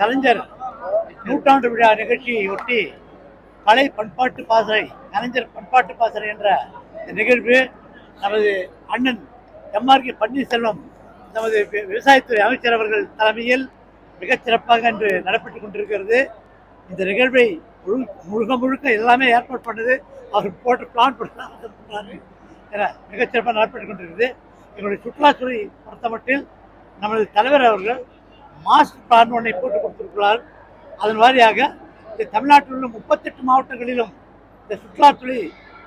கலைஞர் நூற்றாண்டு விழா நிகழ்ச்சியை ஒட்டி கலை பண்பாட்டு பாசறை கலைஞர் பண்பாட்டு பாசறை என்ற நிகழ்வு நமது அண்ணன் எம்ஆர்கே பன்னீர்செல்வம் நமது விவசாயத்துறை அமைச்சர் அவர்கள் தலைமையில் மிகச் சிறப்பாக இன்று நடைபெற்றுக் கொண்டிருக்கிறது. இந்த நிகழ்வை முழு முழுக்க முழுக்க எல்லாமே ஏற்பாடு பண்ணது அவர் போட்டு பிளான் பண்ணாரு என மிகச்சிறப்பாக நடைபெற்றுக் கொண்டிருக்கிறது. எங்களுடைய சுற்றுலாத்துறை பொறுத்தமட்டில் நமது தலைவர் அவர்கள் மாஸ்டர் பிளான் ஒன்றை போட்டு கொடுத்திருக்கிறார். அதன் வாரியாக இந்த தமிழ்நாட்டில் உள்ள முப்பத்தெட்டு மாவட்டங்களிலும் இந்த சுற்றுலாத்துறை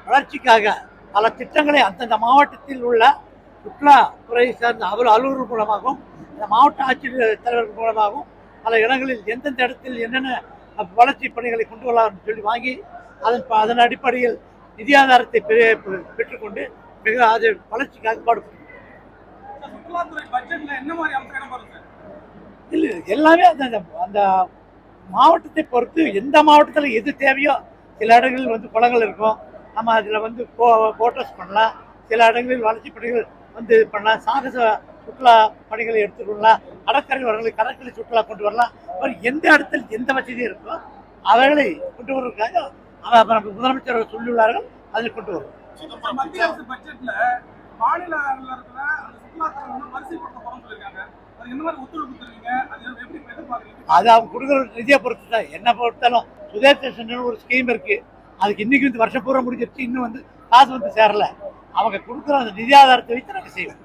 வளர்ச்சிக்காக பல திட்டங்களை அந்தந்த மாவட்டத்தில் உள்ள சுற்றுலாத்துறை சார்ந்த அவர் அலுவலர் மூலமாகவும் இந்த மாவட்ட ஆட்சியர் தலைவர்கள் மூலமாகவும் பல இடங்களில் எந்தெந்த இடத்தில் என்னென்ன வளர்ச்சி பணிகளை கொண்டு வரலாம் சொல்லி வாங்கி அதன் ப- அதன் அடிப்படையில் நிதி ஆதாரத்தை பெற்றுக்கொண்டு மிக அது வளர்ச்சிக்காக பாடுபடும் சுற்றுலாத்துறை பட்ஜெட்ல என்ன மாதிரி அம்சம் எல்லாமே அந்த அந்த- மாவட்டத்தை பொறுத்து எந்த மாவட்டத்தில் எது தேவையோ சில இடங்களில் வந்து குளங்கள் இருக்கும். நம்ம அதில் வந்து போ போட்டோஸ் பண்ணலாம். சில இடங்களில் வளர்ச்சி பணிகள் வந்து இது பண்ணலாம். சாகச சுற்றுலா பணிகளை எடுத்துக்கொள்ளலாம் கடற்கரை வரங்களை கடற்கரை சுற்றுலா கொண்டு வரலாம். அப்புறம் எந்த இடத்தில் எந்த வசதியும் இருக்கோ அவர்களை கொண்டு வருவதற்காக அவ- நம்ம முதலமைச்சர் சொல்லியுள்ளார்கள். அதில் கொண்டு வரும் மத்திய அரசு பட்ஜெட்ல மாநில அது அவங்க கொடுக்குற நிதியை பொறுத்து தான் என்ன பொறுத்தாலும் சுதேசன் ஒரு ஸ்கீம் இருக்கு. அதுக்கு இன்னைக்கு வந்து வருஷம் பூரா முடிஞ்சிருச்சு. இன்னும் வந்து காசு வந்து சேரல. அவங்க கொடுக்குற அந்த நிதி ஆதாரத்தை வைத்து நாங்கள் செய்வோம்.